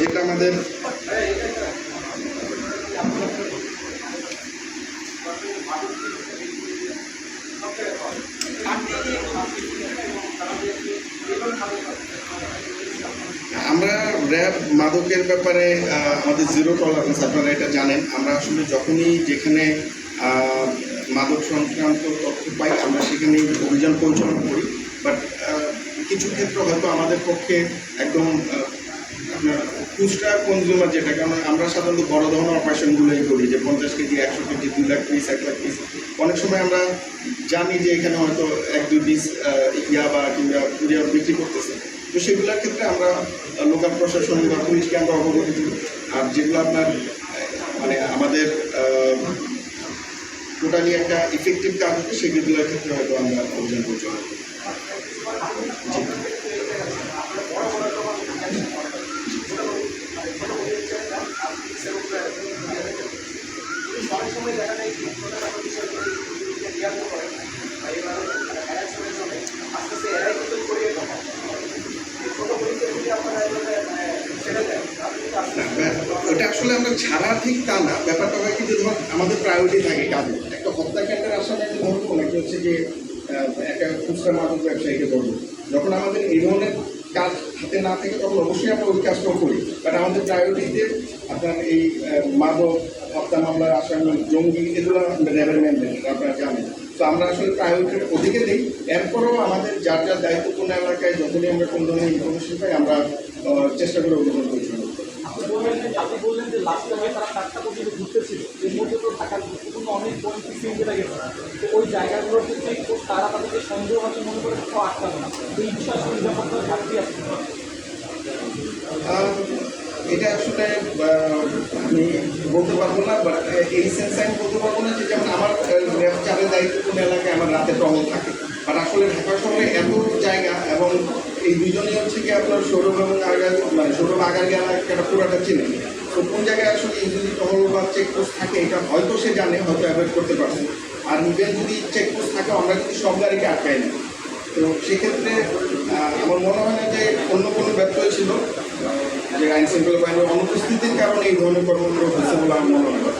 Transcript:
যেটা আমাদের আমরা র্যাব মাদকের ব্যাপারে আমাদের জিরো টলারেন্স আপনারা এটা জানেন। আমরা আসলে যখনই যেখানে মাদক সংক্রান্ত তথ্য পাই, আমরা সেখানেই অভিযান পরিচালনা করি। বাট কিছু ক্ষেত্রে হয়তো আমাদের পক্ষে একদম আপনার খুচরা কনজিউমার যেটা কারণ আমরা সাধারণত বড় ধরনের অপারেশনগুলোই করি, যে পঞ্চাশ কেজি, একশো কেজি, দুই লাখ পিস এক লাখ পিস অনেক সময় আমরা জানি যে এখানে হয়তো এক, দুই পিস ইয়া বা কিংবা কুরিয়ার বিক্রি করতেছে। তো সেগুলোর ক্ষেত্রে আমরা লোকাল প্রশাসন বা পুলিশকে আমরা অবগত করি। আর যেগুলো আপনার মানে আমাদের টোটালি একটা ইফেক্টিভ কাজ হচ্ছে, সেগুলোর ক্ষেত্রে হয়তো আমরা অভিযান পরিচালনা করি। ওটা আসলে আমরা ছাড়া ঠিক তা না। ব্যাপারটা হয় কিন্তু ধর, আমাদের প্রায়োরিটি থাকে কাজে একটা হত্যাকাণ্ডের আসামে আমি ধরবো নাকি হচ্ছে যে একটা খুচরা মাদক ব্যবসায়ীকে ধরবো যখন আমাদের এই ধরনের কাজ হাতে না থাকে তখন অবশ্যই আমরা ওই করি। বাট আমাদের প্রায়োরিটিতে আপনার এই মাদক, হত্যা মামলার আসামি, জঙ্গি, এগুলো র্যাবের ম্যান্ডেট আপনারা জানেন। তো আমরা আসলে প্রায়োরিটির ওদিকে দিই। এরপরেও আমাদের যার যার দায়িত্বপূর্ণ এলাকায় যখনই আমরা কোন ধরনের ইনফরমেশন পাই, আমরা চেষ্টা করে অভিযান করি যে লাস্ট টাইমে তারা চারটা পর্যন্ত ঘুরতেছিল এর মধ্যে তো ঢাকার গুরুত্বপূর্ণ অনেক পয়েন্ট পিছিয়ে গেছে। তো ওই জায়গাগুলোতে চেক তারা তাদেরকে সন্দেহ আছে মনে করে কোথাও আটকাবে না। এই বিষয়ে আসলে নিরাপত্তার ঘাটতি আছে এটা আসলে আমি বলতে পারব না বাট এই সেন্স আমি বলতে পারব না যে যেমন আমার ল্যাব চারের দায়িত্বপূর্ণ এলাকায় আমার রাতে টহল থাকে। বাট আসলে ঢাকা শহরে এত জায়গা এবং এই দুজনেই হচ্ছে কি আপনার সৌরভ এবং আগার মানে সৌরভ আগার এলাকাটা পুরাটা চিনে। তো কোন জায়গায় আসলে এই যদি টহল বা চেকপোস্ট থাকে, এটা হয়তো সে জানে, হয়তো অ্যাভয়েড করতে পারছে। আর ইভেন যদি চেকপোস্ট থাকে, আমরা কিন্তু সব গাড়িকে আটকাই না। তো সেক্ষেত্রে আমার মনে হয় না যে অন্য কোনো ব্যত্যয় ছিল যে আইন শৃঙ্খলা বাহিনীর অনুপস্থিতির কারণে এই ধরনের কর্মকাণ্ড হয়েছে বলে আমার মনে হয়।